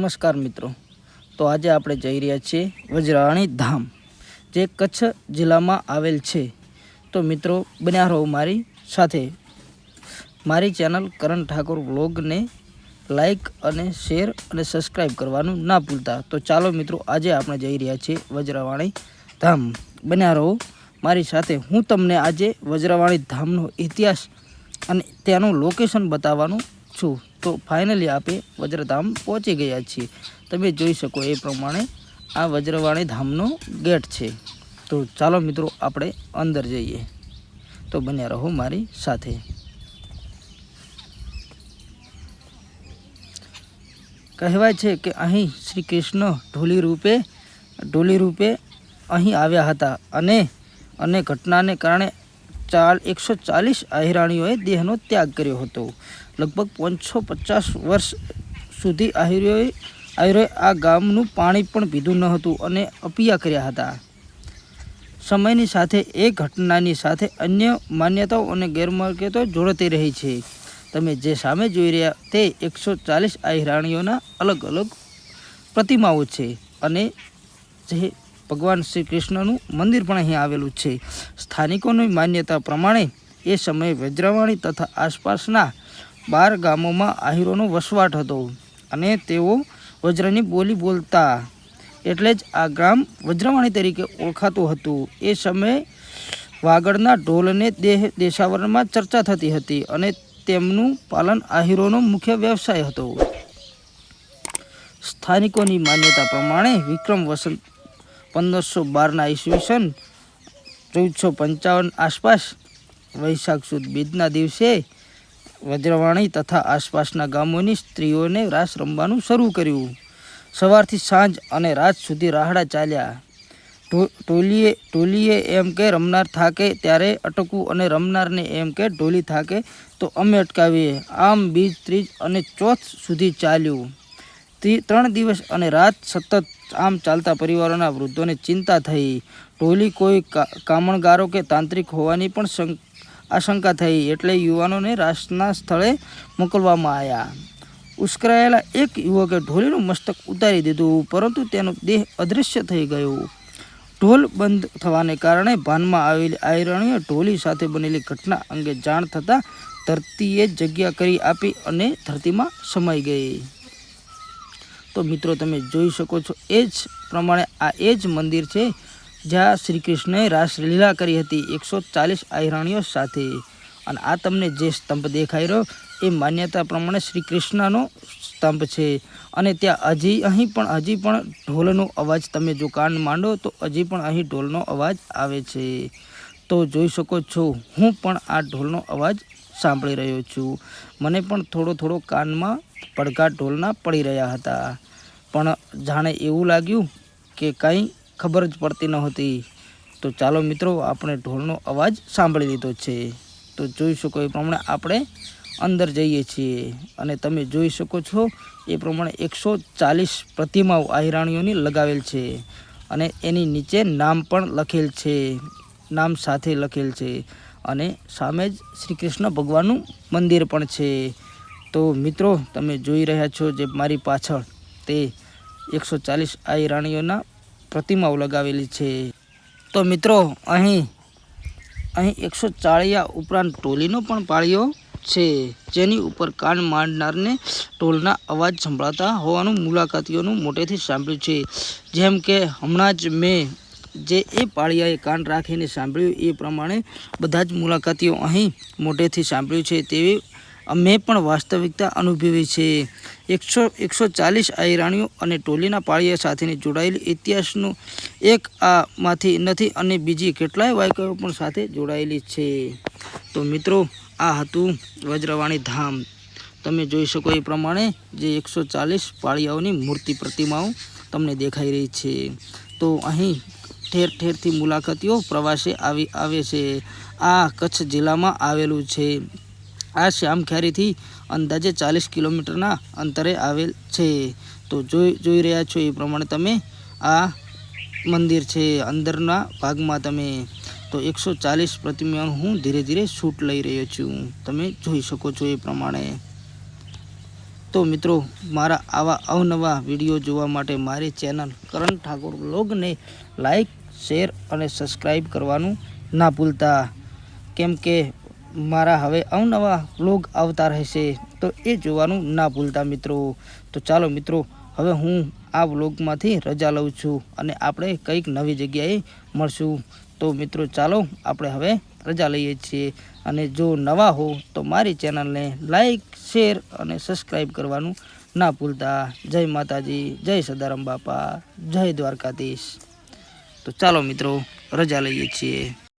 નમસ્કાર મિત્રો. તો આજે આપણે જઈ રહ્યા છીએ વજરાણી ધામ, જે કચ્છ જિલ્લામાં આવેલ છે. તો મિત્રો, બન્યા રહો મારી સાથે. મારી ચેનલ કરણ ઠાકોર વ્લોગને લાઇક અને શેર અને સબસ્ક્રાઈબ કરવાનું ના ભૂલતા. તો ચાલો મિત્રો, આજે આપણે જઈ રહ્યા છીએ વજ્રવાણી ધામ. બન્યા રહો મારી સાથે. હું તમને આજે વજ્રવાણી ધામનો ઇતિહાસ અને ત્યાંનું લોકેશન બતાવવાનું છું. તો ફાઇનલી આપે વજ્રધામ પહોંચી ગયા છીએ. તમે જોઈ શકો એ પ્રમાણે આ વજ્રવાણી ધામનો ગેટ છે. તો ચાલો મિત્રો આપણે અંદર જઈએ. તો બન્યા રહો મારી સાથે. કહેવાય છે કે અહીં શ્રી કૃષ્ણ ઢોલી રૂપે ઢોલી રૂપે અહીં આવ્યા હતા અને અને ઘટનાને કારણે ચાલ એકસો ચાલીસ આહિરાણીઓએ દેહનો ત્યાગ કર્યો હતો. લગભગ પાંચસો પચાસ વર્ષ સુધી આહિરોએ આહિરોએ આ ગામનું પાણી પણ પીધું ન હતું અને અપિયા કર્યા હતા. સમયની સાથે એ ઘટનાની સાથે અન્ય માન્યતાઓ અને ગેરમાર્ગતો જોડતી રહી છે. તમે જે સામે જોઈ રહ્યા તે એકસો ચાલીસ આહિરાણીઓના અલગ અલગ પ્રતિમાઓ છે અને જે ભગવાન શ્રી કૃષ્ણનું મંદિર પણ અહીં આવેલું છે. સ્થાનિકોની માન્યતા પ્રમાણે એ સમયે વજ્રવાણી તથા આસપાસના બાર ગામોમાં આહીરોનો વસવાટ હતો અને તેઓ વજ્રની બોલી બોલતા. એટલે જ આ ગામ વજ્રવાણી તરીકે ઓળખાતું હતું. એ સમયે વાગડના ઢોલને દેહ દેશાવરણમાં ચર્ચા થતી હતી અને તેમનું પાલન આહીરોનો મુખ્ય વ્યવસાય હતો. સ્થાનિકોની માન્યતા પ્રમાણે વિક્રમ વસંત પંદરસો બારના ઈસવીસન ચૌદસો પંચાવન આસપાસ વૈશાખ સુદ બીજના દિવસે વજ્રવાણી તથા આસપાસના ગામોની સ્ત્રીઓને રાસ રમવાનું શરૂ કર્યું. સવારથી સાંજ અને રાત સુધી રાહડા ચાલ્યા. ટોલીએ ટોલીએ એમ કે રમનાર થાકે ત્યારે અટકવું અને રમનારને એમ કે ઢોલી થાકે તો અમે અટકાવીએ. આમ બીજ ત્રીજ અને ચોથ સુધી ચાલ્યું. ત્રણ દિવસ અને રાત સતત આમ ચાલતા પરિવારોના વૃદ્ધોને ચિંતા થઈ. ટોલી કોઈ કામણગારો કે તાંત્રિક હોવાની પણ આશંકા થઈ એટલે યુવાનોને રાસના સ્થળે મોકલવામાં આવ્યા ઉશ્કરાયેલા એક યુવકે ઢોલીનું મસ્તક ઉતારી દીધું, પરંતુ તેનો દેહ અદૃશ્ય થઈ ગયો. ઢોલ બંધ થવાને કારણે ભાનમાં આવેલી આયરણીય ઢોલી સાથે બનેલી ઘટના અંગે જાણ થતાં ધરતીએ જગ્યા કરી આપી અને ધરતીમાં સમાઈ ગઈ. તો મિત્રો, તમે જોઈ શકો છો, એ જ પ્રમાણે આ એ જ મંદિર છે જ્યાં શ્રી કૃષ્ણએ રાસલીલા કરી હતી એકસો ચાલીસ આહિરાણીઓ સાથે. અને આ તમને જે સ્તંભ દેખાઈ રહ્યો, એ માન્યતા પ્રમાણે શ્રી કૃષ્ણનો સ્તંભ છે. અને ત્યાં હજી અહીં પણ, હજી પણ ઢોલનો અવાજ તમે જો કાન માંડો, તો હજી પણ અહીં ઢોલનો અવાજ આવે છે. તો જોઈ શકો છો, હું પણ આ ઢોલનો અવાજ સાંભળી રહ્યો છું. મને પણ થોડો થોડો કાનમાં પડઘા ઢોલના પડી રહ્યા હતા. પણ જાણે એવું લાગ્યું કે કંઈ ખબર જ પડતી નહોતી. તો ચાલો મિત્રો, આપણે ઢોલનો અવાજ સાંભળી લીધો છે. તો જોઈ શકો એ પ્રમાણે આપણે અંદર જઈએ છીએ. અને તમે જોઈ શકો છો, એ પ્રમાણે એકસો ચાલીસ પ્રતિમાઓ આહિરાણીઓની લગાવેલ છે. અને એની નીચે નામ પણ લખેલ છે. નામ સાથે લખેલ છે. અને સામે જ શ્રી કૃષ્ણ ભગવાનનું મંદિર પણ છે. તો મિત્રો, તમે જોઈ રહ્યા છો જે મારી પાછળ તે એકસો ચાલીસ આહિરાણીઓના રાણીઓના પ્રતિમાઓ લગાવેલી છે. તો મિત્રો, અહીં અહીં એકસો ચાળિયા ઉપરાંત ટોલીનો પણ પાળીઓ છે, જેની ઉપર કાન માંડનારને ટોલના અવાજ સંભળાતા હોવાનું મુલાકાતીઓનું મોટેથી સાંભળ્યું છે. જેમ કે, હમણાં જ મેં જે એ પાળિયાએ કાન રાખીને સાંભળ્યું એ પ્રમાણે બધા જ મુલાકાતીઓ અહીં મોટેથી સાંભળ્યું છે. તેવી અમે પણ વાસ્તવિકતા અનુભવી છે. એકસો એકસો ચાલીસ આયરાણીઓ અને ટોલીના પાળિયા સાથેની જોડાયેલી ઇતિહાસનું એક આમાંથી નથી અને બીજી કેટલાય વાયકાઓ પણ સાથે જોડાયેલી છે. તો મિત્રો, આ હતું વજ્રવાણી ધામ. તમે જોઈ શકો એ પ્રમાણે જે એકસો ચાલીસ પાળિયાઓની મૂર્તિ પ્રતિમાઓ તમને દેખાઈ રહી છે. તો અહીં ઠેર ઠેરથી મુલાકાતીઓ પ્રવાસે આવી, આવે છે. આ કચ્છ જિલ્લામાં આવેલું છે. આ શ્યામખ્યારીથી અંદાજે ચાલીસ કિલોમીટરના અંતરે આવેલ છે. તો જોઈ જોઈ રહ્યા છો એ પ્રમાણે તમે આ મંદિર છે, અંદરના ભાગમાં તમે. તો એકસો ચાલીસ પ્રતિમાનું હું ધીરે ધીરે શૂટ લઈ રહ્યો છું. તમે જોઈ શકો છો એ પ્રમાણે. તો મિત્રો, મારા આવા અવનવા વીડિયો જોવા માટે મારી ચેનલ કરણ ઠાકોર બ્લોગને લાઈક, શેર અને સબસ્ક્રાઈબ કરવાનું ના ભૂલતા. કેમ કે મારા હવે અવનવા બ્લોગ આવતા રહેશે. તો એ જોવાનું ના ભૂલતા મિત્રો. તો ચાલો મિત્રો, હવે હું આ વ્લોગમાંથી રજા લઉં છું અને આપણે કંઈક નવી જગ્યાએ મળશું. તો મિત્રો, ચાલો આપણે હવે રજા લઈએ છીએ. અને જો નવા હો, તો મારી ચેનલને લાઈક, શેર અને સબસ્ક્રાઈબ કરવાનું ના ભૂલતા. જય માતાજી, જય સદારામ બાપા, જય દ્વારકાધીશ. તો ચાલો મિત્રો, રજા લઈએ છીએ.